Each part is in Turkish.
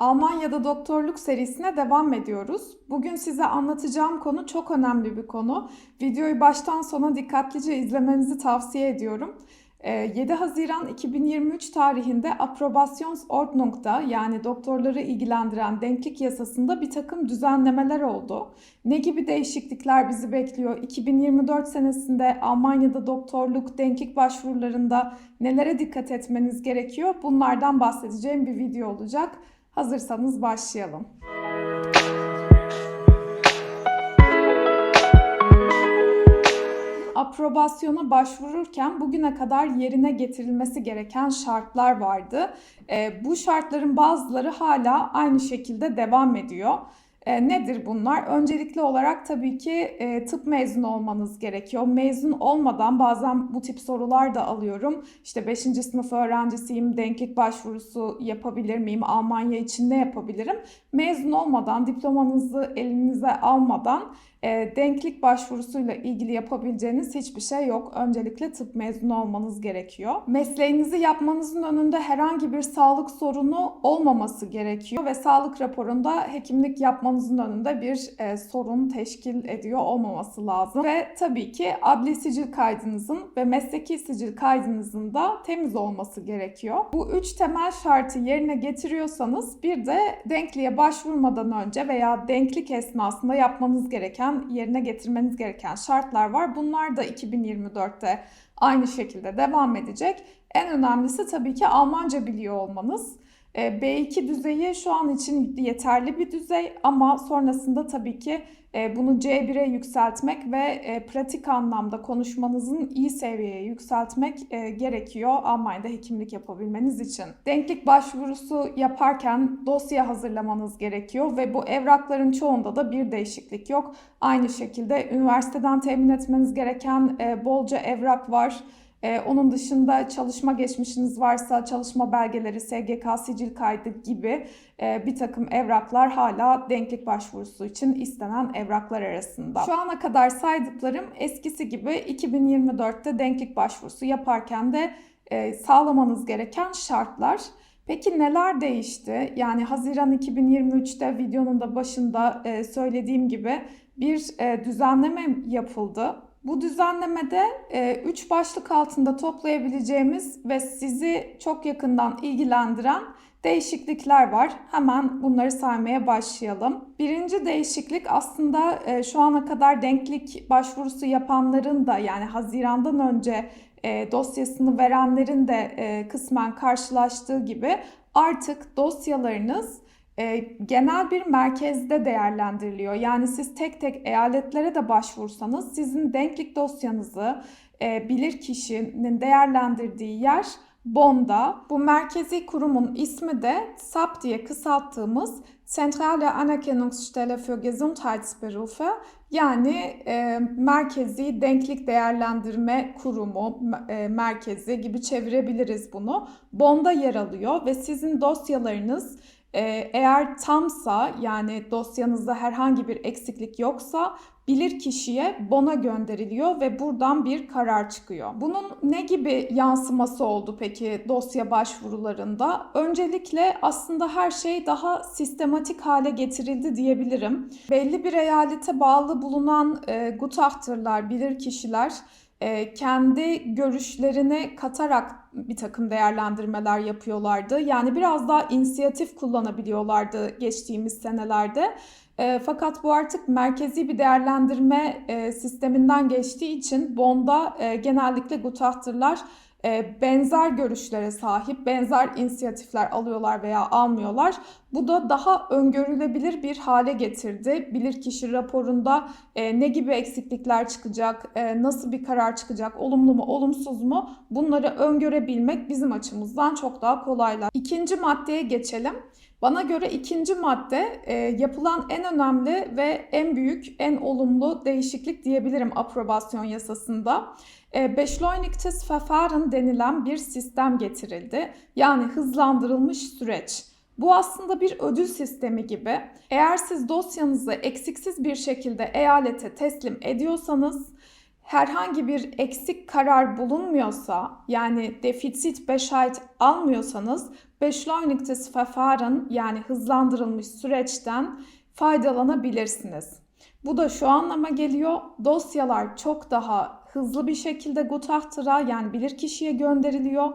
Almanya'da doktorluk serisine devam ediyoruz. Bugün size anlatacağım konu çok önemli bir konu. Videoyu baştan sona dikkatlice izlemenizi tavsiye ediyorum. Ee, 7 Haziran 2023 tarihinde Approbationsordnung'da yani doktorları ilgilendiren denklik yasasında bir takım düzenlemeler oldu. Ne gibi değişiklikler bizi bekliyor? 2024 senesinde Almanya'da doktorluk denklik başvurularında nelere dikkat etmeniz gerekiyor? Bunlardan bahsedeceğim bir video olacak. Hazırsanız başlayalım. aprobasyona başvururken bugüne kadar yerine getirilmesi gereken şartlar vardı. E, bu şartların bazıları hala aynı şekilde devam ediyor. E, nedir bunlar? Öncelikli olarak tabii ki e, tıp mezunu olmanız gerekiyor. Mezun olmadan bazen bu tip sorular da alıyorum. İşte 5. sınıf öğrencisiyim, denklik başvurusu yapabilir miyim? Almanya için ne yapabilirim? Mezun olmadan, diplomanızı elinize almadan e, denklik başvurusuyla ilgili yapabileceğiniz hiçbir şey yok. Öncelikle tıp mezunu olmanız gerekiyor. Mesleğinizi yapmanızın önünde herhangi bir sağlık sorunu olmaması gerekiyor ve sağlık raporunda hekimlik yapmanızın önünde bir e, sorun teşkil ediyor olmaması lazım. Ve tabii ki adli sicil kaydınızın ve mesleki sicil kaydınızın da temiz olması gerekiyor. Bu üç temel şartı yerine getiriyorsanız bir de denkliğe başvurmadan önce veya denklik esnasında yapmanız gereken yerine getirmeniz gereken şartlar var. Bunlar da 2024'te aynı şekilde devam edecek. En önemlisi tabii ki Almanca biliyor olmanız. Ee, B2 düzeyi şu an için yeterli bir düzey ama sonrasında tabii ki e, bunu C1'e yükseltmek ve e, pratik anlamda konuşmanızın iyi seviyeye yükseltmek e, gerekiyor Almanya'da hekimlik yapabilmeniz için. Denklik başvurusu yaparken dosya hazırlamanız gerekiyor ve bu evrakların çoğunda da bir değişiklik yok. Aynı şekilde üniversiteden temin etmeniz gereken bolca evrak var. Ee, onun dışında çalışma geçmişiniz varsa çalışma belgeleri, SGK sicil kaydı gibi e, bir takım evraklar hala denklik başvurusu için istenen evraklar arasında. Şu ana kadar saydıklarım eskisi gibi 2024'te denklik başvurusu yaparken de e, sağlamanız gereken şartlar. Peki neler değişti? Yani Haziran 2023'te videonun da başında e, söylediğim gibi bir e, düzenleme yapıldı. Bu düzenlemede 3 e, başlık altında toplayabileceğimiz ve sizi çok yakından ilgilendiren değişiklikler var. Hemen bunları saymaya başlayalım. Birinci değişiklik aslında e, şu ana kadar denklik başvurusu yapanların da yani Haziran'dan önce e, dosyasını verenlerin de kısmen karşılaştığı gibi artık dosyalarınız e, genel bir merkezde değerlendiriliyor. Yani siz tek tek eyaletlere de başvursanız sizin denklik dosyanızı e, bilir kişinin değerlendirdiği yer Bonn'da. Bu merkezi kurumun ismi de SAP diye kısalttığımız Zentrale Anerkennungsstelle für Gesundheitsberufe yani e, merkezi denklik değerlendirme kurumu, e, merkezi gibi çevirebiliriz bunu. Bonn'da yer alıyor ve sizin dosyalarınız eğer tamsa yani dosyanızda herhangi bir eksiklik yoksa bilir kişiye bona gönderiliyor ve buradan bir karar çıkıyor. Bunun ne gibi yansıması oldu peki dosya başvurularında? Öncelikle aslında her şey daha sistematik hale getirildi diyebilirim. Belli bir eyalete bağlı bulunan e, gutahtırlar, bilir kişiler e, kendi görüşlerini katarak bir takım değerlendirmeler yapıyorlardı. Yani biraz daha inisiyatif kullanabiliyorlardı geçtiğimiz senelerde. E, fakat bu artık merkezi bir değerlendirme e, sisteminden geçtiği için Bond'a e, genellikle gutahtırlar e, benzer görüşlere sahip, benzer inisiyatifler alıyorlar veya almıyorlar. Bu da daha öngörülebilir bir hale getirdi. Bilirkişi raporunda e, ne gibi eksiklikler çıkacak, e, nasıl bir karar çıkacak, olumlu mu, olumsuz mu bunları öngörebilmek bizim açımızdan çok daha kolaylar. İkinci maddeye geçelim. Bana göre ikinci madde e, yapılan en önemli ve en büyük, en olumlu değişiklik diyebilirim aprobasyon yasasında. E, Beschleunigtes Verfahren denilen bir sistem getirildi. Yani hızlandırılmış süreç. Bu aslında bir ödül sistemi gibi. Eğer siz dosyanızı eksiksiz bir şekilde eyalete teslim ediyorsanız herhangi bir eksik karar bulunmuyorsa yani defizit Bescheid almıyorsanız Beschleunigtes yani hızlandırılmış süreçten faydalanabilirsiniz. Bu da şu anlama geliyor. Dosyalar çok daha hızlı bir şekilde Gutachter'a yani bilirkişiye gönderiliyor.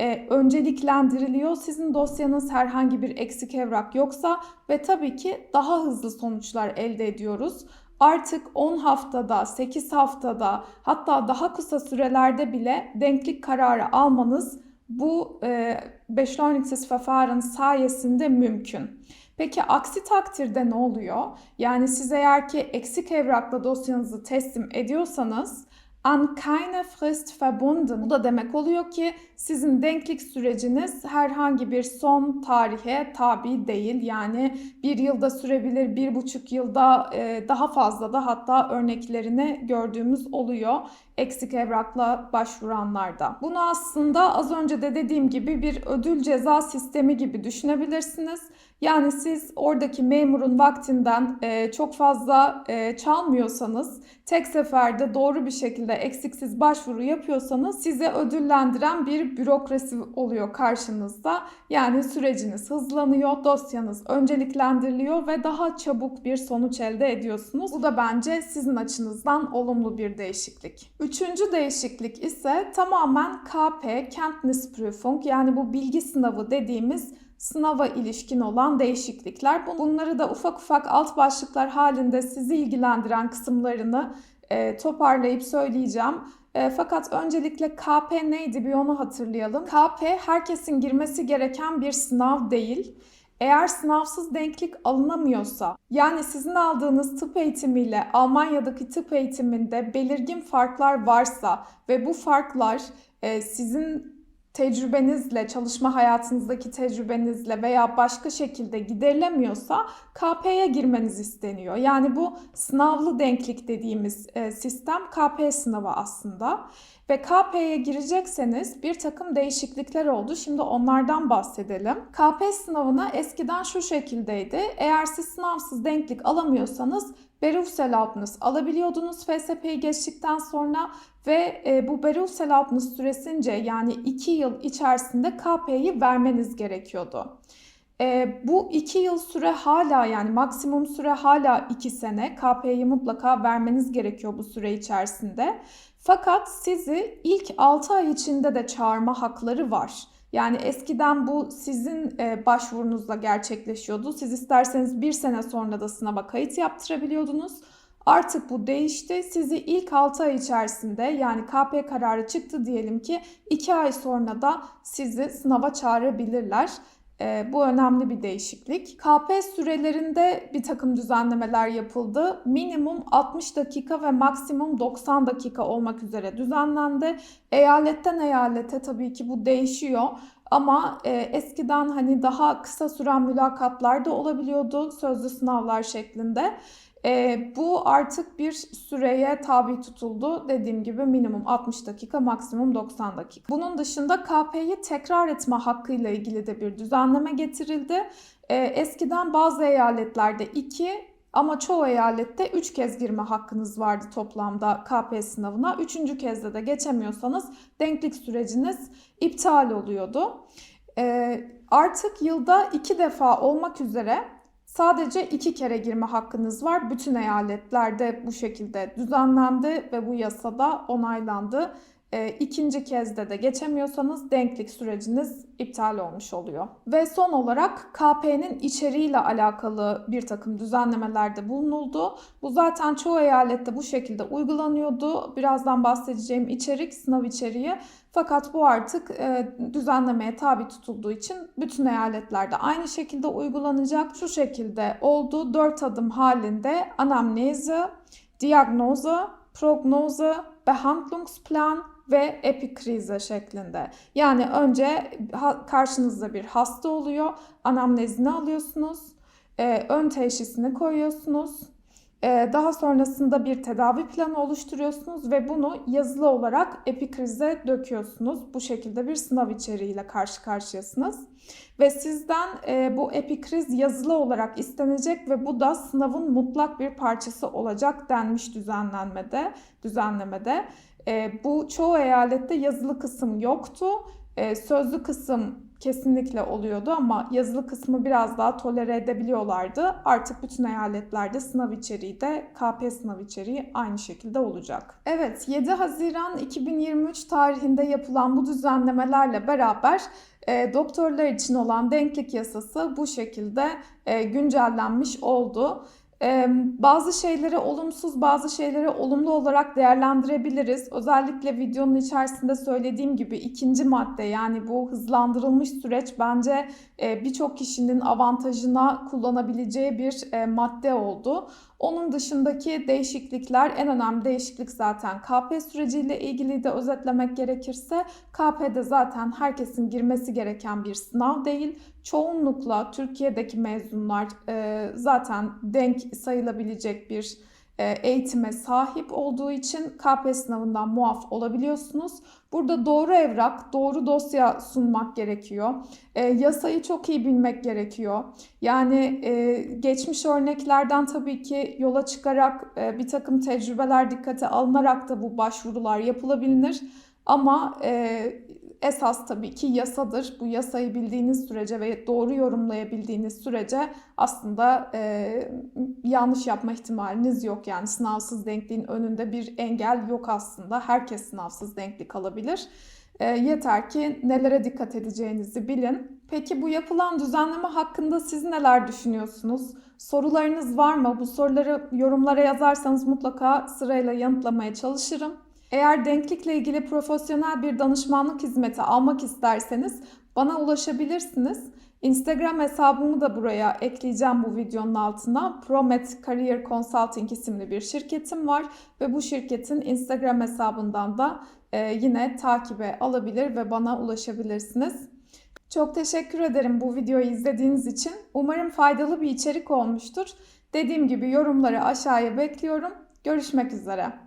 E, önceliklendiriliyor. Sizin dosyanız herhangi bir eksik evrak yoksa ve tabii ki daha hızlı sonuçlar elde ediyoruz. Artık 10 haftada, 8 haftada hatta daha kısa sürelerde bile denklik kararı almanız bu e, Beschleunigungsverfahren sayesinde mümkün. Peki aksi takdirde ne oluyor? Yani siz eğer ki eksik evrakla dosyanızı teslim ediyorsanız an keine Frist verbunden. Bu da demek oluyor ki sizin denklik süreciniz herhangi bir son tarihe tabi değil. Yani bir yılda sürebilir, bir buçuk yılda e, daha fazla da hatta örneklerini gördüğümüz oluyor eksik evrakla başvuranlarda. Bunu aslında az önce de dediğim gibi bir ödül ceza sistemi gibi düşünebilirsiniz. Yani siz oradaki memurun vaktinden e, çok fazla e, çalmıyorsanız, tek seferde doğru bir şekilde eksiksiz başvuru yapıyorsanız size ödüllendiren bir bürokrasi oluyor karşınızda. Yani süreciniz hızlanıyor, dosyanız önceliklendiriliyor ve daha çabuk bir sonuç elde ediyorsunuz. Bu da bence sizin açınızdan olumlu bir değişiklik. Üçüncü değişiklik ise tamamen KP, Kenntnisprüfung yani bu bilgi sınavı dediğimiz sınava ilişkin olan değişiklikler. Bunları da ufak ufak alt başlıklar halinde sizi ilgilendiren kısımlarını e, toparlayıp söyleyeceğim. E, fakat öncelikle KP neydi bir onu hatırlayalım. KP herkesin girmesi gereken bir sınav değil. Eğer sınavsız denklik alınamıyorsa, yani sizin aldığınız tıp eğitimiyle Almanya'daki tıp eğitiminde belirgin farklar varsa ve bu farklar e, sizin tecrübenizle, çalışma hayatınızdaki tecrübenizle veya başka şekilde giderilemiyorsa KP'ye girmeniz isteniyor. Yani bu sınavlı denklik dediğimiz e, sistem KP sınavı aslında. Ve KP'ye girecekseniz bir takım değişiklikler oldu. Şimdi onlardan bahsedelim. KP sınavına eskiden şu şekildeydi. Eğer siz sınavsız denklik alamıyorsanız Berufserlaubnis alabiliyordunuz FSP'yi geçtikten sonra ve e, bu Berufserlaubnis süresince yani 2 yıl içerisinde KP'yi vermeniz gerekiyordu. E, bu 2 yıl süre hala yani maksimum süre hala 2 sene. KP'yi mutlaka vermeniz gerekiyor bu süre içerisinde. Fakat sizi ilk 6 ay içinde de çağırma hakları var. Yani eskiden bu sizin e, başvurunuzla gerçekleşiyordu. Siz isterseniz bir sene sonra da sınava kayıt yaptırabiliyordunuz. Artık bu değişti. Sizi ilk 6 ay içerisinde yani KP kararı çıktı diyelim ki 2 ay sonra da sizi sınava çağırabilirler. E, bu önemli bir değişiklik. KP sürelerinde bir takım düzenlemeler yapıldı. Minimum 60 dakika ve maksimum 90 dakika olmak üzere düzenlendi. Eyaletten eyalete tabii ki bu değişiyor. Ama e, eskiden hani daha kısa süren mülakatlar da olabiliyordu sözlü sınavlar şeklinde. E, bu artık bir süreye tabi tutuldu. Dediğim gibi minimum 60 dakika, maksimum 90 dakika. Bunun dışında KP'yi tekrar etme hakkıyla ilgili de bir düzenleme getirildi. E, eskiden bazı eyaletlerde 2 ama çoğu eyalette 3 kez girme hakkınız vardı toplamda KP sınavına. Üçüncü kezde de geçemiyorsanız denklik süreciniz iptal oluyordu. E, artık yılda 2 defa olmak üzere Sadece iki kere girme hakkınız var. Bütün eyaletlerde bu şekilde düzenlendi ve bu yasada onaylandı. E, ikinci kezde de geçemiyorsanız denklik süreciniz iptal olmuş oluyor. Ve son olarak KP'nin içeriğiyle alakalı bir takım düzenlemelerde bulunuldu. Bu zaten çoğu eyalette bu şekilde uygulanıyordu. Birazdan bahsedeceğim içerik sınav içeriği. Fakat bu artık e, düzenlemeye tabi tutulduğu için bütün eyaletlerde aynı şekilde uygulanacak. Şu şekilde oldu. Dört adım halinde anamnezi, diagnoze, prognoze, Behandlungsplan ve epikrize şeklinde. Yani önce karşınızda bir hasta oluyor, anamnezini alıyorsunuz, e, ön teşhisini koyuyorsunuz, daha sonrasında bir tedavi planı oluşturuyorsunuz ve bunu yazılı olarak epikrize döküyorsunuz. Bu şekilde bir sınav içeriğiyle karşı karşıyasınız. Ve sizden e, bu epikriz yazılı olarak istenecek ve bu da sınavın mutlak bir parçası olacak denmiş düzenlenmede, düzenlemede. E, bu çoğu eyalette yazılı kısım yoktu. E, sözlü kısım kesinlikle oluyordu ama yazılı kısmı biraz daha tolere edebiliyorlardı. Artık bütün eyaletlerde sınav içeriği de KP sınav içeriği aynı şekilde olacak. Evet 7 Haziran 2023 tarihinde yapılan bu düzenlemelerle beraber e, doktorlar için olan denklik yasası bu şekilde e, güncellenmiş oldu. Bazı şeyleri olumsuz, bazı şeyleri olumlu olarak değerlendirebiliriz. Özellikle videonun içerisinde söylediğim gibi ikinci madde yani bu hızlandırılmış süreç bence birçok kişinin avantajına kullanabileceği bir madde oldu. Onun dışındaki değişiklikler en önemli değişiklik zaten KP süreciyle ilgili de özetlemek gerekirse KP'de zaten herkesin girmesi gereken bir sınav değil. Çoğunlukla Türkiye'deki mezunlar e, zaten denk sayılabilecek bir eğitime sahip olduğu için KP sınavından muaf olabiliyorsunuz. Burada doğru evrak, doğru dosya sunmak gerekiyor. E, yasayı çok iyi bilmek gerekiyor. Yani e, geçmiş örneklerden tabii ki yola çıkarak e, bir takım tecrübeler dikkate alınarak da bu başvurular yapılabilir. Ama e, esas tabii ki yasadır. Bu yasayı bildiğiniz sürece ve doğru yorumlayabildiğiniz sürece aslında e, yanlış yapma ihtimaliniz yok. Yani sınavsız denkliğin önünde bir engel yok aslında. Herkes sınavsız denklik alabilir. E, yeter ki nelere dikkat edeceğinizi bilin. Peki bu yapılan düzenleme hakkında siz neler düşünüyorsunuz? Sorularınız var mı? Bu soruları yorumlara yazarsanız mutlaka sırayla yanıtlamaya çalışırım. Eğer denklikle ilgili profesyonel bir danışmanlık hizmeti almak isterseniz bana ulaşabilirsiniz. Instagram hesabımı da buraya ekleyeceğim bu videonun altına. Promet Career Consulting isimli bir şirketim var ve bu şirketin Instagram hesabından da e, yine takibe alabilir ve bana ulaşabilirsiniz. Çok teşekkür ederim bu videoyu izlediğiniz için. Umarım faydalı bir içerik olmuştur. Dediğim gibi yorumları aşağıya bekliyorum. Görüşmek üzere.